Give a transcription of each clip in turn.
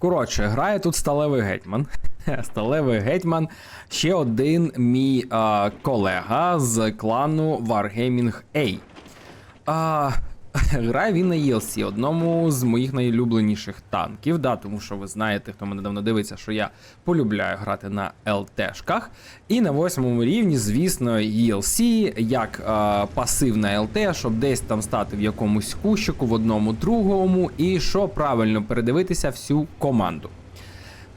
Коротше, грає тут сталевий гетьман. Сталевий гетьман, ще один мій а, колега з клану Wargaming A. А, грає він на ELC, одному з моїх найулюбленіших танків, да, тому що ви знаєте, хто мене давно дивиться, що я полюбляю грати на ЛТшках. І на восьмому рівні, звісно, ELC як а, пасивна ЛТ, щоб десь там стати в якомусь кущику, в одному другому, і що правильно передивитися всю команду.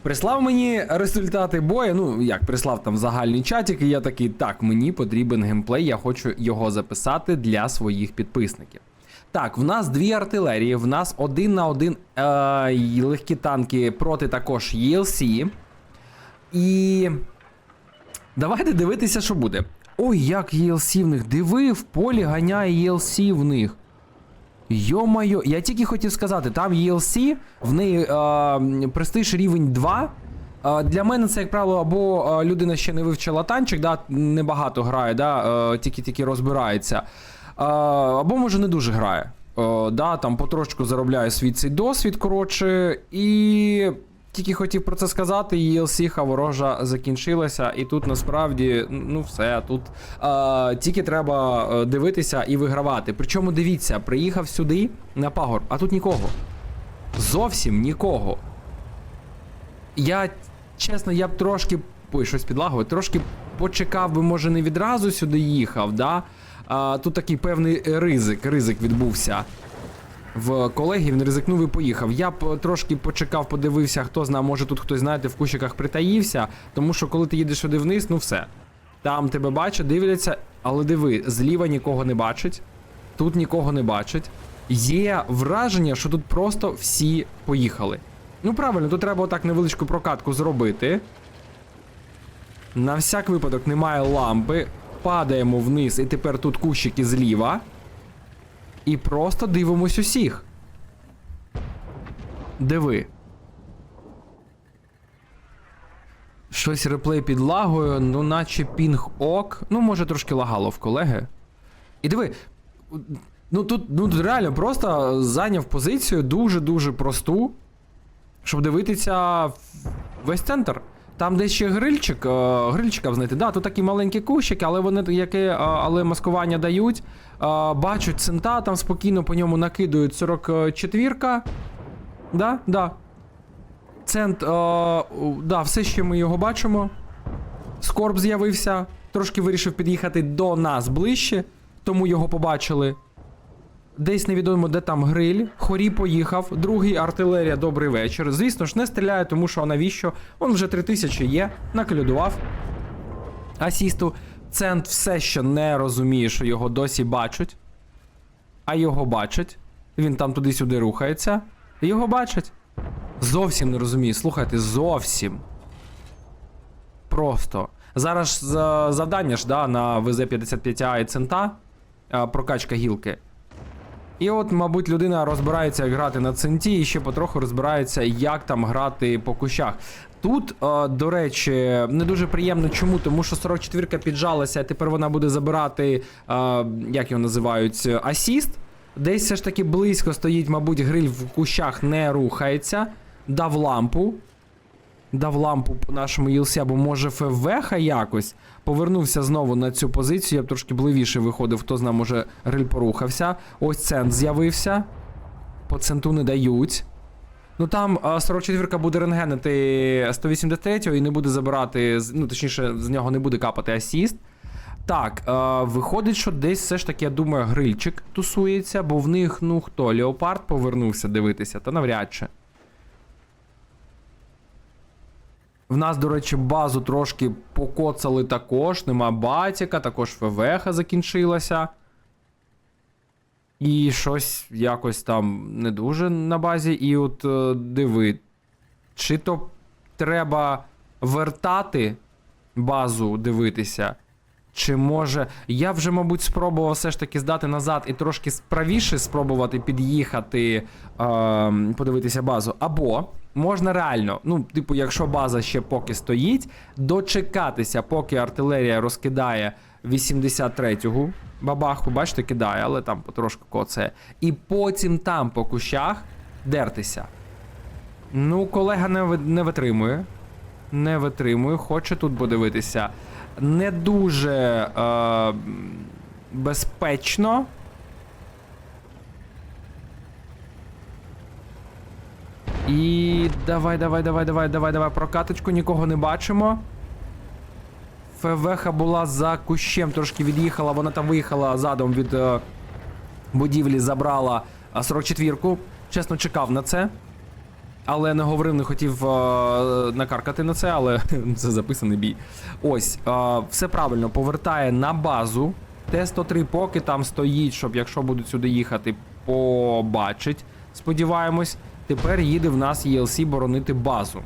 Прислав мені результати бою. Ну як прислав там загальний чатик, і я такий, так, мені потрібен геймплей, я хочу його записати для своїх підписників. Так, в нас дві артилерії, в нас один на один е- легкі танки проти також ELC. І. Давайте дивитися, що буде. Ой, як ELC в них. Диви, в полі ганяє ELC в них. Йо-майо, я тільки хотів сказати, там ELC, в неї е, престиж рівень 2. Е, для мене це, як правило, або е, людина ще не вивчила танчик, да, небагато грає, да, е, тільки-тільки розбирається. Або може не дуже грає. Да, там потрошку заробляє свій цей досвід, коротше, і тільки хотів про це сказати, ELC ворожа закінчилася, і тут насправді, ну все, тут е, тільки треба е, дивитися і вигравати. Причому дивіться, приїхав сюди на пагор, а тут нікого. Зовсім нікого. Я, чесно, я б трошки. Ой, щось підлагою, трошки почекав би, може, не відразу сюди їхав, да? А, тут такий певний ризик, ризик відбувся в колеги, він ризикнув і поїхав. Я б трошки почекав, подивився, хто знає, може тут хтось, знаєте, в кущиках притаївся, тому що коли ти їдеш сюди вниз, ну все. Там тебе бачать, дивляться, але диви, зліва нікого не бачить, тут нікого не бачить. Є враження, що тут просто всі поїхали. Ну правильно, тут треба отак невеличку прокатку зробити. На всяк випадок немає лампи. Падаємо вниз, і тепер тут кущики зліва. І просто дивимось усіх. Диви. Щось реплей під лагою, ну наче пінг ок. Ну, може, трошки лагало в колеги. І диви. Ну тут, ну реально просто зайняв позицію дуже-дуже просту, щоб дивитися весь центр. Там десь ще грильчик, е, грильчика знайти. Да, тут такі маленькі кущики, але вони яке, е, але маскування дають. Е, бачать цента, там спокійно по ньому накидують 44-ка. Да, да. Цент, е, да, все ще ми його бачимо. Скорб з'явився, трошки вирішив під'їхати до нас ближче, тому його побачили. Десь невідомо, де там гриль. Хорі поїхав. Другий артилерія, добрий вечір. Звісно ж, не стріляє, тому що навіщо? Он вже 3000 є, наколюдував. Асісту. Цент все ще не розуміє, що його досі бачать. А його бачать. Він там туди-сюди рухається. Його бачать. Зовсім не розуміє. Слухайте, зовсім. Просто. Зараз завдання ж да, на ВЗ-55А і цента. Прокачка гілки. І от, мабуть, людина розбирається, як грати на центі, і ще потроху розбирається, як там грати по кущах. Тут, е, до речі, не дуже приємно. Чому? Тому що 44-ка піджалася, а тепер вона буде забирати, е, як його називають, асіст. Десь все ж таки близько стоїть, мабуть, гриль в кущах не рухається. Дав лампу. Дав лампу по нашому ЄЛСі, або може ФВХ якось. Повернувся знову на цю позицію. Я б трошки бливіше виходив, хто знає, може гриль порухався. Ось цент з'явився. По центу не дають. Ну там а, 44-ка буде рентгенити 183-го і не буде забирати, ну точніше, з нього не буде капати асіст. Так, е, виходить, що десь все ж таки, я думаю, грильчик тусується, бо в них, ну хто, Леопард повернувся дивитися, та навряд чи. В нас, до речі, базу трошки покоцали також. Нема батіка, також ФВХ закінчилася. І щось якось там не дуже на базі. І от е, диви, чи то треба вертати базу дивитися, чи може. Я вже, мабуть, спробував все ж таки здати назад і трошки справіше спробувати під'їхати, е, подивитися базу. Або можна реально, ну, типу, якщо база ще поки стоїть, дочекатися, поки артилерія розкидає 83-го бабаху, бачите, кидає, але там потрошку коцає. І потім там по кущах дертися. Ну, колега не, не витримує. Не витримує, хоче тут подивитися. Не дуже е, безпечно. І давай, давай, давай, давай, давай, давай. Прокаточку, нікого не бачимо. ФВХ була за кущем, трошки від'їхала, вона там виїхала задом від е, будівлі, забрала е, 44-ку. Чесно, чекав на це. Але не говорив, не хотів е, накаркати на це, але це записаний бій. Ось, е, все правильно, повертає на базу. Т-103 поки там стоїть, щоб якщо будуть сюди їхати, побачить. Сподіваємось. Тепер їде в нас ELC боронити базу.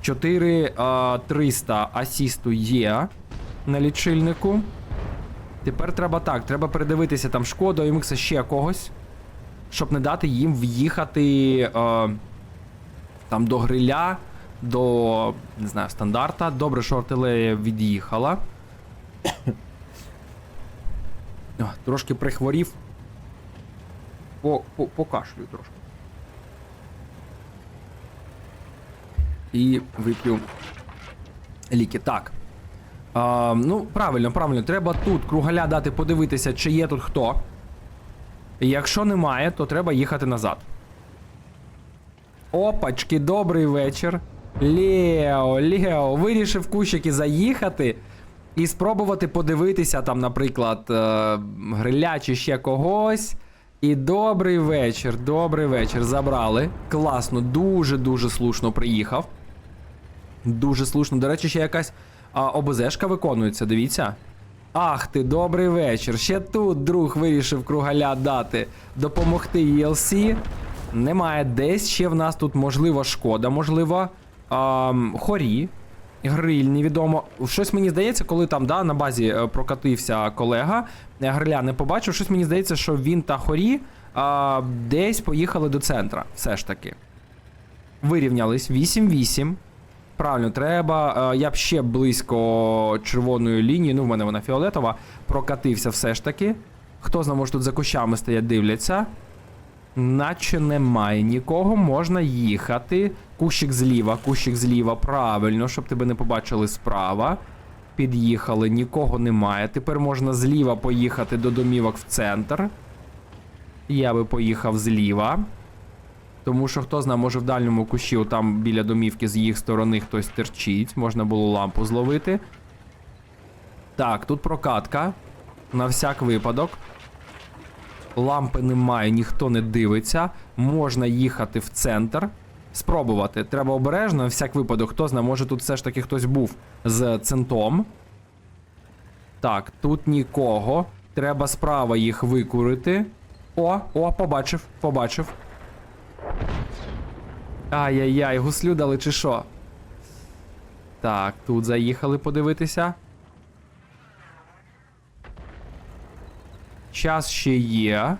4300 асісту є на лічильнику. Тепер треба так, треба передивитися там шкоду, МХ ще когось, щоб не дати їм в'їхати е, там до гриля, до не знаю, стандарта. Добре, що артилерія від'їхала. Трошки прихворів. По, по, покашлюю трошки. І вип'ю ліки. Так. А, ну, правильно, правильно. Треба тут кругаля дати подивитися, чи є тут хто. Якщо немає, то треба їхати назад. Опачки, добрий вечір. Лео, Лео, вирішив кущики заїхати і спробувати подивитися там, наприклад, е, гриля чи ще когось. І добрий вечір, добрий вечір. Забрали. Класно, дуже-дуже слушно приїхав. Дуже слушно. До речі, ще якась а, ОБЗшка виконується, дивіться. Ах ти, добрий вечір. Ще тут друг вирішив кругаля дати, допомогти ELC. Немає десь ще в нас тут, можливо, шкода, можливо, ам, хорі. Гриль, невідомо. Щось мені здається, коли там да, на базі е, прокатився колега, гриля не побачив. Щось мені здається, що він та хорі а, десь поїхали до центра. Все ж таки. Вирівнялись 8-8. Правильно, треба. е, Я б ще близько червоної лінії, ну в мене вона фіолетова, прокатився все ж таки. Хто знає, може тут за кущами стоять, дивляться. Наче немає нікого, можна їхати. Кущик зліва, кущик зліва, правильно, щоб тебе не побачили справа. Під'їхали, нікого немає. Тепер можна зліва поїхати до домівок в центр. Я би поїхав зліва. Тому що хто знає, може в дальньому кущі, там біля домівки з їх сторони хтось терчить, можна було лампу зловити. Так, тут прокатка. На всяк випадок. Лампи немає, ніхто не дивиться. Можна їхати в центр. Спробувати. Треба обережно, на всяк випадок, хто знає, може тут все ж таки хтось був з центом. Так, тут нікого. Треба справа їх викурити. О, о, побачив, побачив. Ай-яй-яй, гуслю дали чи що? Так, тут заїхали подивитися. Час ще є.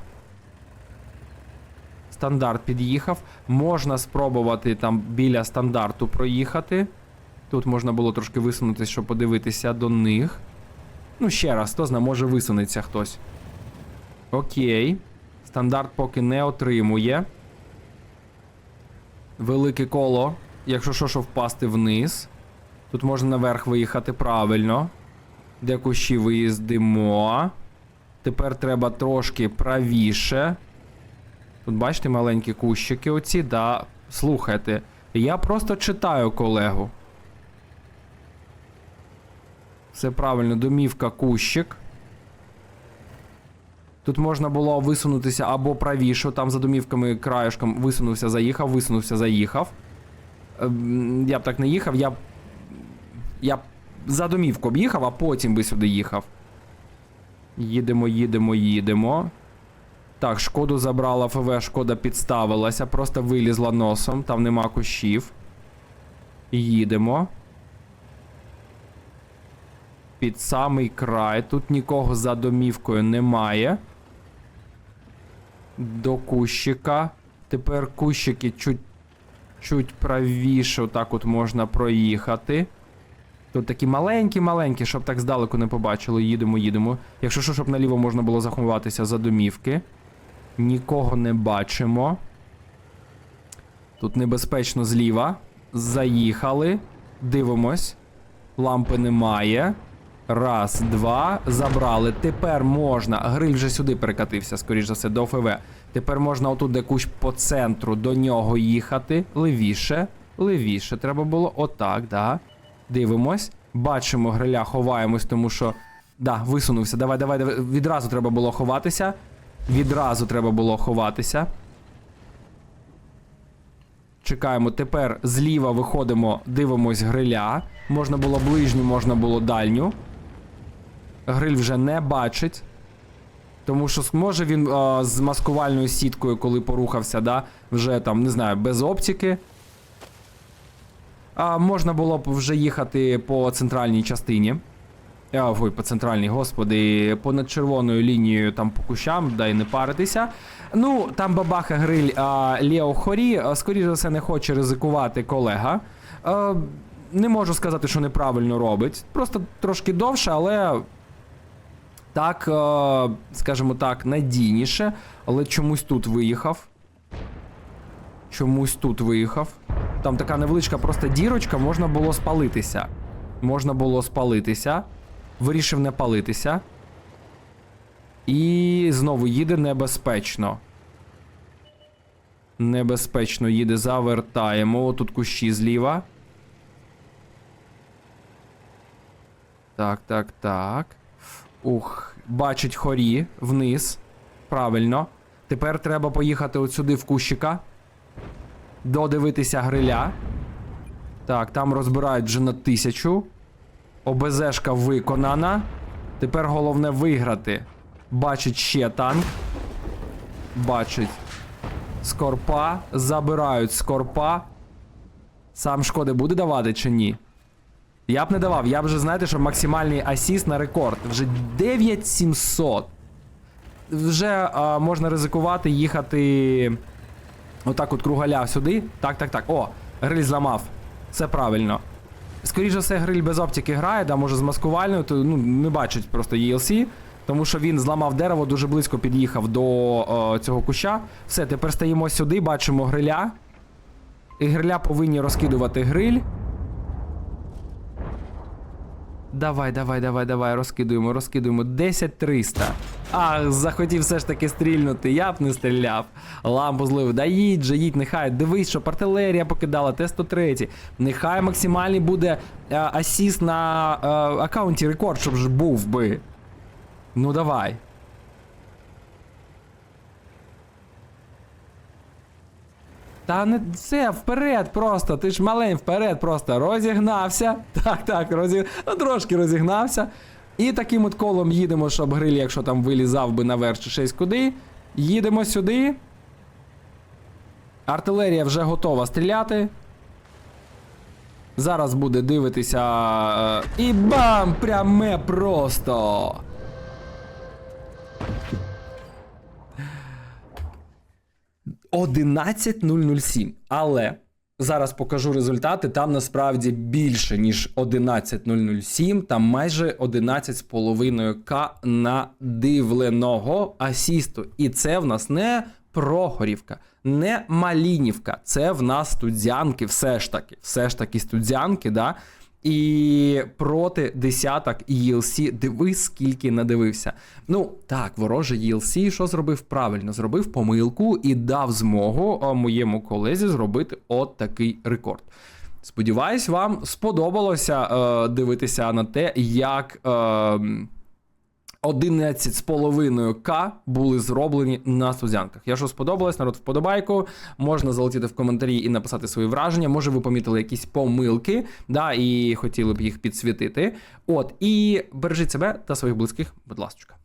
Стандарт під'їхав. Можна спробувати там біля стандарту проїхати. Тут можна було трошки висунутися, щоб подивитися до них. Ну, ще раз, хто знає, може висунеться хтось. Окей. Стандарт поки не отримує. Велике коло. Якщо що, що впасти вниз. Тут можна наверх виїхати правильно. Де кущі виїздимо. Тепер треба трошки правіше. Тут бачите маленькі кущики оці, да. Слухайте, я просто читаю колегу. Все правильно, домівка кущик. Тут можна було висунутися або правіше, там за домівками краєшком висунувся, заїхав, висунувся, заїхав. Ем, Я б так не їхав, я. Я б за домівку б їхав, а потім би сюди їхав. Їдемо, їдемо, їдемо. Так, шкоду забрала ФВ, шкода підставилася, просто вилізла носом, там нема кущів. Їдемо. Під самий край. Тут нікого за домівкою немає. До кущика. Тепер кущики чуть, чуть правіше, отак от можна проїхати. Тут такі маленькі-маленькі, щоб так здалеку не побачили. Їдемо, їдемо. Якщо що, щоб наліво можна було заховатися за домівки. Нікого не бачимо. Тут небезпечно зліва. Заїхали. Дивимось. Лампи немає. Раз, два. Забрали. Тепер можна. Гриль вже сюди перекатився, скоріш за все, до ФВ. Тепер можна отут де кущ по центру до нього їхати. Левіше. Левіше треба було. Отак, да. Дивимось. Бачимо гриля, ховаємось, тому що. Да, висунувся. Давай, давай, давай. Відразу треба було ховатися. Відразу треба було ховатися. Чекаємо. Тепер зліва виходимо, дивимось гриля. Можна було ближню, можна було дальню. Гриль вже не бачить. Тому що може він а, з маскувальною сіткою, коли порухався, да, вже там, не знаю, без оптики. А можна було б вже їхати по центральній частині. А, ой, по центральній, господи, понад червоною лінією там по кущам, дай не паритися. Ну, там бабаха гриль а, Лео Хорі, скоріше за все, не хоче ризикувати колега. А, не можу сказати, що неправильно робить. Просто трошки довше, але так, скажімо так, надійніше. Але чомусь тут виїхав. Чомусь тут виїхав. Там така невеличка просто дірочка, можна було спалитися. Можна було спалитися. Вирішив не палитися. І знову їде небезпечно. Небезпечно їде, завертаємо. Тут кущі зліва. Так, так, так. Ух, бачить хорі вниз. Правильно. Тепер треба поїхати от сюди в кущика. Додивитися гриля. Так, там розбирають вже на тисячу. ОБЗшка виконана. Тепер головне виграти. Бачить ще танк. Бачить. Скорпа. Забирають скорпа. Сам шкоди буде давати чи ні? Я б не давав. Я б вже, знаєте, що максимальний асіст на рекорд. Вже 9700. Вже а, можна ризикувати їхати. Отак от кругаля сюди. Так, так, так. О, гриль зламав. Все правильно. Скоріше все, гриль без оптики грає, да, може з маскувальною, то ну, не бачить просто ELC, тому що він зламав дерево, дуже близько під'їхав до о, цього куща. Все, тепер стаємо сюди, бачимо гриля. І гриля повинні розкидувати гриль. Давай, давай, давай, давай, розкидуємо, розкидуємо. 10300. Ах, захотів все ж таки стрільнути, я б не стріляв. Лампу злив. Да їдь же, їдь, нехай. Дивись, що артилерія покидала, Т-103. Нехай максимальний буде а, асіст на а, аккаунті рекорд, щоб ж був би. Ну давай. Та не це вперед просто. Ти ж малень вперед просто розігнався. Так, так, розіг... ну, трошки розігнався. І таким от колом їдемо, щоб гриль, якщо там вилізав би наверх чи щось куди. Їдемо сюди. Артилерія вже готова стріляти. Зараз буде дивитися. е, І бам! Пряме просто. «11.007». Але зараз покажу результати. Там насправді більше, ніж 11.007, там майже 11,5к надивленого асісту. І це в нас не Прохорівка, не Малінівка. Це в нас студянки, все ж таки, все ж таки студянки, да. І проти десяток ELC, дивись, скільки надивився. Ну так, ворожий ELC що зробив правильно? Зробив помилку і дав змогу моєму колезі зробити от такий рекорд. Сподіваюсь, вам сподобалося е, дивитися на те, як. Е, 11,5к були зроблені на Сузянках. Якщо сподобалось, народ вподобайку. Можна залетіти в коментарі і написати свої враження. Може, ви помітили якісь помилки, да, і хотіли б їх підсвітити. От, і бережіть себе та своїх близьких, будь ласка.